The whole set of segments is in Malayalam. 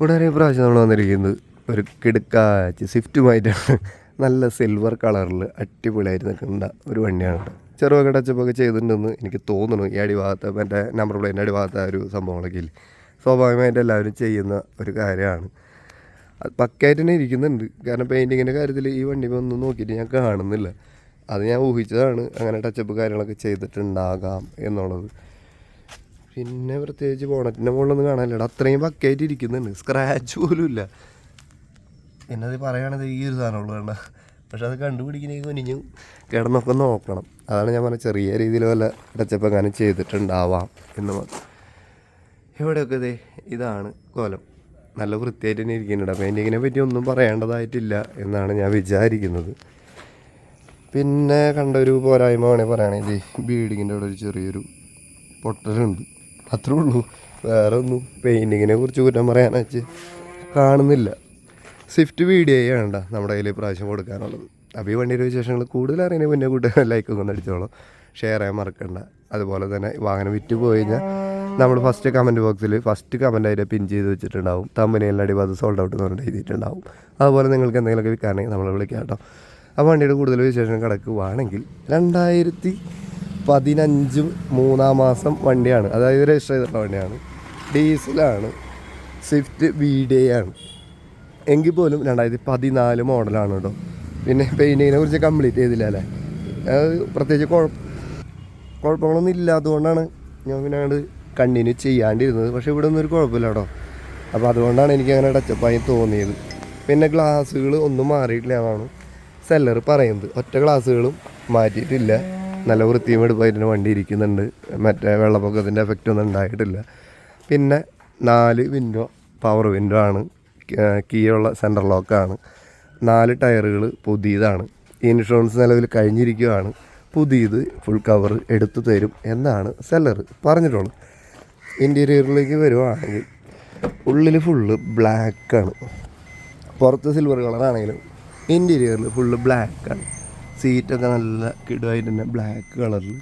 കൂടാതെ പ്രാവശ്യം നമ്മൾ വന്നിരിക്കുന്നത് ഒരു കിടുക്കാച്ച് സ്വിഫ്റ്റുമായിട്ടാണ്. നല്ല സിൽവർ കളറിൽ അടിപൊളിയായിട്ട് നിൽക്കുന്ന ഒരു വണ്ടിയാണ് കേട്ടോ. ചെറുതൊക്കെ ടച്ചപ്പൊക്കെ ചെയ്തിട്ടുണ്ടെന്ന് എനിക്ക് തോന്നുന്നു ഈ അടിഭാഗത്ത് മറ്റേ നമ്പർ പ്ലേറ്റിന്റെ അടിഭാഗത്ത് ഒരു സംഭവങ്ങളൊക്കെ ഇല്ല. സ്വാഭാവികമായിട്ട് എല്ലാവരും ചെയ്യുന്ന ഒരു കാര്യമാണ്. അത് പക്കായിട്ട് തന്നെ ഇരിക്കുന്നുണ്ട്. കാരണം പെയിന്റിങ്ങിന്റെ കാര്യത്തിൽ ഈ വണ്ടി ഒന്നും നോക്കിയിട്ട് ഞാൻ കാണുന്നില്ല. അത് ഞാൻ ഊഹിച്ചതാണ് അങ്ങനെ ടച്ചപ്പ് കാര്യങ്ങളൊക്കെ ചെയ്തിട്ടുണ്ടാകാം എന്നുള്ളത്. പിന്നെ പ്രത്യേകിച്ച് ബോണറ്റിന്റെ മുകളിലൊന്നും കാണാനില്ല അത്രയും പക്കയായിട്ട് ഇരിക്കുന്നുണ്ട്. സ്ക്രാച്ച് പോലും ഇല്ല. പിന്നെ അത് പറയുകയാണെങ്കിൽ ഈ ഒരു സാധനമുള്ളൂ വേണ്ട പക്ഷെ അത് കണ്ടുപിടിക്കണമെങ്കിൽ കുനിഞ്ഞു കിടന്നൊക്കെ നോക്കണം. അതാണ് ഞാൻ പറഞ്ഞ ചെറിയ രീതിയിൽ വല്ല ടച്ചപ്പ് എങ്ങാനും ചെയ്തിട്ടുണ്ടാവാം എന്ന് ഇവിടെയൊക്കെ ഇതേ ഇതാണ് കോലം. നല്ല വൃത്തിയായിട്ട് തന്നെ ഇരിക്കുന്നുണ്ട്. പെയിന്റിങ്ങിനെ പറ്റി ഒന്നും പറയേണ്ടതായിട്ടില്ല എന്നാണ് ഞാൻ വിചാരിക്കുന്നത്. പിന്നെ കണ്ട ഒരു പോരായ്മ വേണേൽ പറയുകയാണെങ്കിൽ ബീഡിങ്ങിന്റെ അവിടെ ഒരു ചെറിയൊരു പൊട്ടലുണ്ട്. അത്രേ ഉള്ളൂ. വേറെ ഒന്നും പെയിന്റിങ്ങിനെ കുറിച്ച് കുറ്റം പറയാന്ന് കാണുന്നില്ല. സ്വിഫ്റ്റ് വീഡിയോ വേണ്ട നമ്മുടെ കയ്യിൽ പ്രാവശ്യം കൊടുക്കാനുള്ളത്. അപ്പോൾ ഈ വണ്ടിയുടെ വിശേഷങ്ങൾ കൂടുതൽ അറിയണേ പിന്നെ കൂട്ടുകാർ ലൈക്കൊക്കെ ഒന്ന് അടിച്ചോളൂ. ഷെയർ ചെയ്യാൻ മറക്കണ്ട. അതുപോലെ തന്നെ വാഹനം വിറ്റ് പോയി കഴിഞ്ഞാൽ നമ്മൾ ഫസ്റ്റ് കമന്റ് ബോക്സിൽ ഫസ്റ്റ് കമന്റ് ആയിട്ട് പിൻ ചെയ്ത് വെച്ചിട്ടുണ്ടാവും. തമ്മനെല്ലാം അത് സോൾഡ് ഔട്ട് എന്ന് പറഞ്ഞിട്ട് എഴുതിയിട്ടുണ്ടാവും. അതുപോലെ നിങ്ങൾക്ക് എന്തെങ്കിലുമൊക്കെ വിൽക്കാണെങ്കിൽ നമ്മളെ വിളിക്കാം കേട്ടോ. ആ വണ്ടിയുടെ കൂടുതൽ വിശേഷം കിടക്കുവാണെങ്കിൽ രണ്ടായിരത്തി പതിനഞ്ച് മൂന്നാം മാസം വണ്ടിയാണ്. അതായത് രജിസ്റ്റർ ചെയ്തിട്ടുള്ള വണ്ടിയാണ്. ഡീസലാണ്. സ്വിഫ്റ്റ് വി ഡേ ആണ്. എങ്കിൽ പോലും രണ്ടായിരത്തി പതിനാല് മോഡലാണ് കേട്ടോ. പിന്നെ പെയിന്റിങ്ങിനെ കുറിച്ച് കംപ്ലീറ്റ് ചെയ്തില്ല അല്ലേ? അത് പ്രത്യേകിച്ച് കുഴപ്പം കുഴപ്പങ്ങളൊന്നും ഇല്ലാത്തതുകൊണ്ടാണ് ഞാൻ പിന്നെ അങ്ങോട്ട് കണ്ടിന്യൂ ചെയ്യാണ്ടിരുന്നത്. പക്ഷേ ഇവിടെ ഒന്നും ഒരു കുഴപ്പമില്ല കേട്ടോ. അപ്പോൾ അതുകൊണ്ടാണ് എനിക്ക് അങ്ങനെ ടച്ചപ്പായി തോന്നിയത്. പിന്നെ ഗ്ലാസ്സുകൾ ഒന്നും മാറിയിട്ടില്ല എന്നാണ് സെല്ലർ പറയുന്നത്. ഒറ്റ ഗ്ലാസ്സുകളും മാറ്റിയിട്ടില്ല. നല്ല വൃത്തിയും എടുപ്പായിട്ട് വണ്ടി ഇരിക്കുന്നുണ്ട്. മറ്റേ വെള്ളപ്പൊക്കത്തിന്റെ എഫക്റ്റ് ഒന്നും ഉണ്ടായിട്ടില്ല. പിന്നെ നാല് വിൻഡോ പവർ വിൻഡോ ആണ്. കീയുള്ള സെന്റർ ലോക്കാണ് നാല് ടയറുകൾ പുതിയതാണ്. ഇൻഷുറൻസ് നിലവിൽ കഴിഞ്ഞിരിക്കുകയാണ് പുതിയത് ഫുൾ കവർ എടുത്തു തരും എന്നാണ് സെല്ലർ പറഞ്ഞിട്ടുള്ളത്. ഇന്റീരിയറിലേക്ക് വരുവാണെങ്കിൽ ഉള്ളിൽ ഫുള്ള് ബ്ലാക്കാണ് പുറത്ത് സിൽവർ കളറാണെങ്കിലും ഇന്റീരിയറിൽ ഫുള്ള് ബ്ലാക്കാണ് സീറ്റൊക്കെ നല്ല കിടുവായിട്ട് തന്നെ ബ്ലാക്ക് കളറിൽ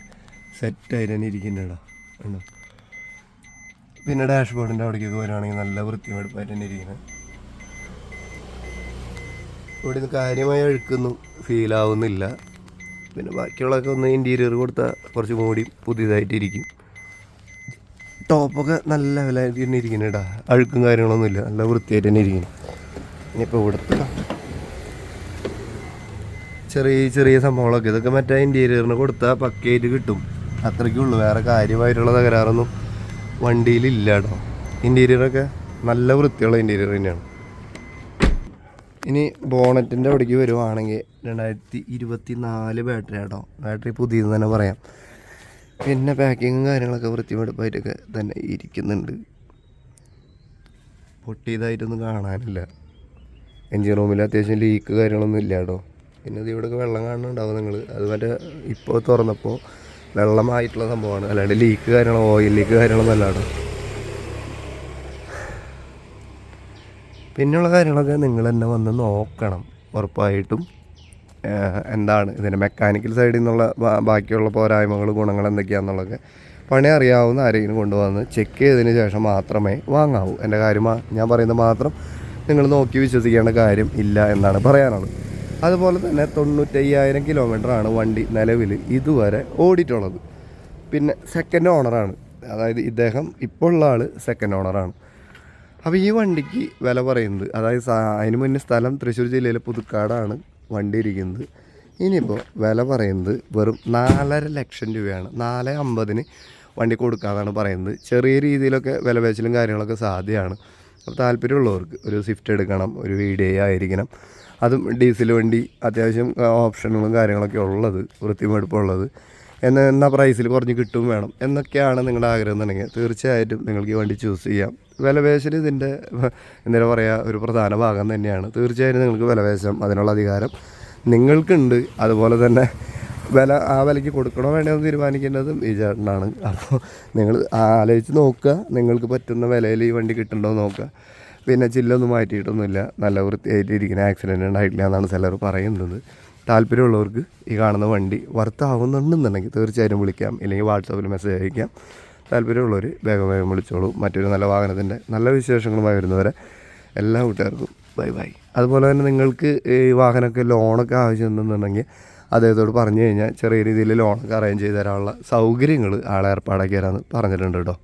സെറ്റായിട്ട് തന്നെ ഇരിക്കുന്നുണ്ടോ ഉണ്ടോ പിന്നെ ഡാഷ് ബോർഡിന്റെ അവിടേക്കൊക്കെ വരുവാണെങ്കിൽ നല്ല വൃത്തിയെടുപ്പായിട്ട് തന്നെ ഇരിക്കുന്നത് ഇവിടെ നിന്ന് കാര്യമായി അഴുക്കൊന്നും ഫീലാവുന്നില്ല പിന്നെ ബാക്കിയുള്ളതൊക്കെ ഒന്ന് ഇന്റീരിയർ കൊടുത്താൽ കുറച്ച് മൂടി പുതിയതായിട്ടിരിക്കും ടോപ്പൊക്കെ നല്ല ലെവലായിട്ട് തന്നെ ഇരിക്കുന്നു കേട്ടോ അഴുക്കും കാര്യങ്ങളൊന്നും ഇല്ല. നല്ല വൃത്തിയായിട്ട് തന്നെ ഇരിക്കുന്നു. ഇനിയിപ്പോൾ ഇവിടുത്തെ ചെറിയ ചെറിയ സംഭവങ്ങളൊക്കെ. ഇതൊക്കെ മറ്റേ ഇന്റീരിയറിന് കൊടുത്താൽ പക്കയായിട്ട് കിട്ടും. അത്രയ്ക്കുള്ളൂ വേറെ കാര്യമായിട്ടുള്ള തകരാറൊന്നും വണ്ടിയിലില്ല കേട്ടോ ഇന്റീരിയറൊക്കെ നല്ല വൃത്തിയുള്ള ഇന്റീരിയർ തന്നെയാണ്. ഇനി ബോണറ്റിന്റെ അവിടേക്ക് വരുവാണെങ്കിൽ രണ്ടായിരത്തി ഇരുപത്തി നാല് ബാറ്ററി കേട്ടോ ബാറ്ററി പുതിയത് തന്നെ പറയാം. പിന്നെ പാക്കിങ്ങും കാര്യങ്ങളൊക്കെ വൃത്തിമെടുപ്പായിട്ടൊക്കെ തന്നെ ഇരിക്കുന്നുണ്ട്. പൊട്ടിയതായിട്ടൊന്നും കാണാനില്ല. എൻജിൻ റൂമിൽ അത്യാവശ്യം ലീക്ക് കാര്യങ്ങളൊന്നും ഇല്ല കേട്ടോ പിന്നെ ഇത് ഇവിടെയൊക്കെ വെള്ളം കാണുന്നുണ്ടാവും നിങ്ങൾ അത് മറ്റേ ഇപ്പോൾ തുറന്നപ്പോൾ വെള്ളമായിട്ടുള്ള സംഭവമാണ്. അല്ലാണ്ട് ലീക്ക് കാര്യങ്ങളോ ഓയിൽ ലീക്ക് കാര്യങ്ങളൊന്നും അല്ലാണ്ട്. പിന്നെയുള്ള കാര്യങ്ങളൊക്കെ നിങ്ങൾ തന്നെ വന്ന് നോക്കണം. ഉറപ്പായിട്ടും. എന്താണ് ഇതിന്റെ മെക്കാനിക്കൽ സൈഡിൽ നിന്നുള്ള ബാക്കിയുള്ള പോരായ്മകൾ ഗുണങ്ങൾ എന്തൊക്കെയാണെന്നുള്ളതൊക്കെ പണി അറിയാവുന്ന ആരെങ്കിലും കൊണ്ടുവന്ന് ചെക്ക് ചെയ്തതിന് ശേഷം മാത്രമേ വാങ്ങാവൂ. എന്റെ കാര്യം ഞാൻ പറയുന്നത് മാത്രം നിങ്ങൾ നോക്കി വിശ്വസിക്കേണ്ട കാര്യം ഇല്ല എന്നാണ് പറയാനുള്ളത്. അതുപോലെ തന്നെ തൊണ്ണൂറ്റയ്യായിരം കിലോമീറ്ററാണ് വണ്ടി നിലവിൽ ഇതുവരെ ഓടിയിട്ടുള്ളത്. പിന്നെ സെക്കൻഡ് ഓണറാണ് അതായത് ഇദ്ദേഹം ഇപ്പോൾ ഉള്ള ആൾ സെക്കൻഡ് ഓണറാണ് അപ്പോൾ ഈ വണ്ടിക്ക് വില പറയുന്നത് അതായത് അതിന് മുന്നേ സ്ഥലം തൃശ്ശൂർ ജില്ലയിലെ പുതുക്കാടാണ് വണ്ടി ഇരിക്കുന്നത്. ഇനിയിപ്പോൾ വില പറയുന്നത് വെറും നാലര ലക്ഷം രൂപയാണ്. നാല് അമ്പതിന് വണ്ടി കൊടുക്കാമെന്നാണ് പറയുന്നത്. ചെറിയ രീതിയിലൊക്കെ വില പേശലും കാര്യങ്ങളൊക്കെ സാധ്യമാണ്. അപ്പോൾ താല്പര്യമുള്ളവർക്ക് ഒരു സ്വിഫ്റ്റ് എടുക്കണം ഒരു വീഡിയോ ആയിരിക്കണം. അതും ഡീസൽ വണ്ടി അത്യാവശ്യം ഓപ്ഷനുകളും കാര്യങ്ങളൊക്കെ ഉള്ളത് വൃത്തിമെടുപ്പുള്ളത് എന്ന എന്ന പ്രൈസിൽ കുറഞ്ഞ് കിട്ടും വേണം എന്നൊക്കെയാണ് നിങ്ങളുടെ ആഗ്രഹം എന്നുണ്ടെങ്കിൽ തീർച്ചയായിട്ടും നിങ്ങൾക്ക് ഈ വണ്ടി ചൂസ് ചെയ്യാം. വിലപേശൽ ഇതിന്റെ എന്താ പറയുക ഒരു പ്രധാന ഭാഗം തന്നെയാണ്. തീർച്ചയായിട്ടും നിങ്ങൾക്ക് വിലപേശം അതിനുള്ള അധികാരം നിങ്ങൾക്കുണ്ട്. അതുപോലെ തന്നെ വില ആ വിലയ്ക്ക് കൊടുക്കണോ വേണ്ടോ എന്ന് തീരുമാനിക്കേണ്ടതും ഈ ചേട്ടനാണ്. അപ്പോൾ നിങ്ങൾ ആലോചിച്ച് നോക്കുക നിങ്ങൾക്ക് പറ്റുന്ന വിലയിൽ ഈ വണ്ടി കിട്ടുന്നുണ്ടോ നോക്കുക. പിന്നെ ചില്ലൊന്നും മാറ്റിയിട്ടൊന്നുമില്ല. നല്ല വൃത്തിയായിട്ട് ഇരിക്കുന്ന ആക്സിഡന്റ് ഉണ്ടായിട്ടില്ല എന്നാണ് ചിലർ പറയുന്നത്. താല്പര്യമുള്ളവർക്ക് ഈ കാണുന്ന വണ്ടി വർത്താവുന്നുണ്ടെന്നുണ്ടെങ്കിൽ തീർച്ചയായും വിളിക്കാം. ഇല്ലെങ്കിൽ വാട്സാപ്പിൽ മെസ്സേജ് അയക്കാം. താല്പര്യമുള്ളവർ വേഗം വേഗം വിളിച്ചോളൂ. മറ്റൊരു നല്ല വാഹനത്തിന്റെ നല്ല വിശേഷങ്ങളുമായി വരുന്നവരെ എല്ലാ കൂട്ടുകാർക്കും ബൈ ബൈ. അതുപോലെ തന്നെ നിങ്ങൾക്ക് ഈ വാഹനമൊക്കെ ലോണൊക്കെ ആവശ്യമുണ്ടെന്നുണ്ടെങ്കിൽ അദ്ദേഹത്തോട് പറഞ്ഞു കഴിഞ്ഞാൽ ചെറിയ രീതിയിൽ ലോണൊക്കെ അറേഞ്ച് ചെയ്ത് തരാനുള്ള സൗകര്യങ്ങൾ ആളെ ഏർപ്പാടാക്കി തരാമെന്ന് പറഞ്ഞിട്ടുണ്ട് കേട്ടോ.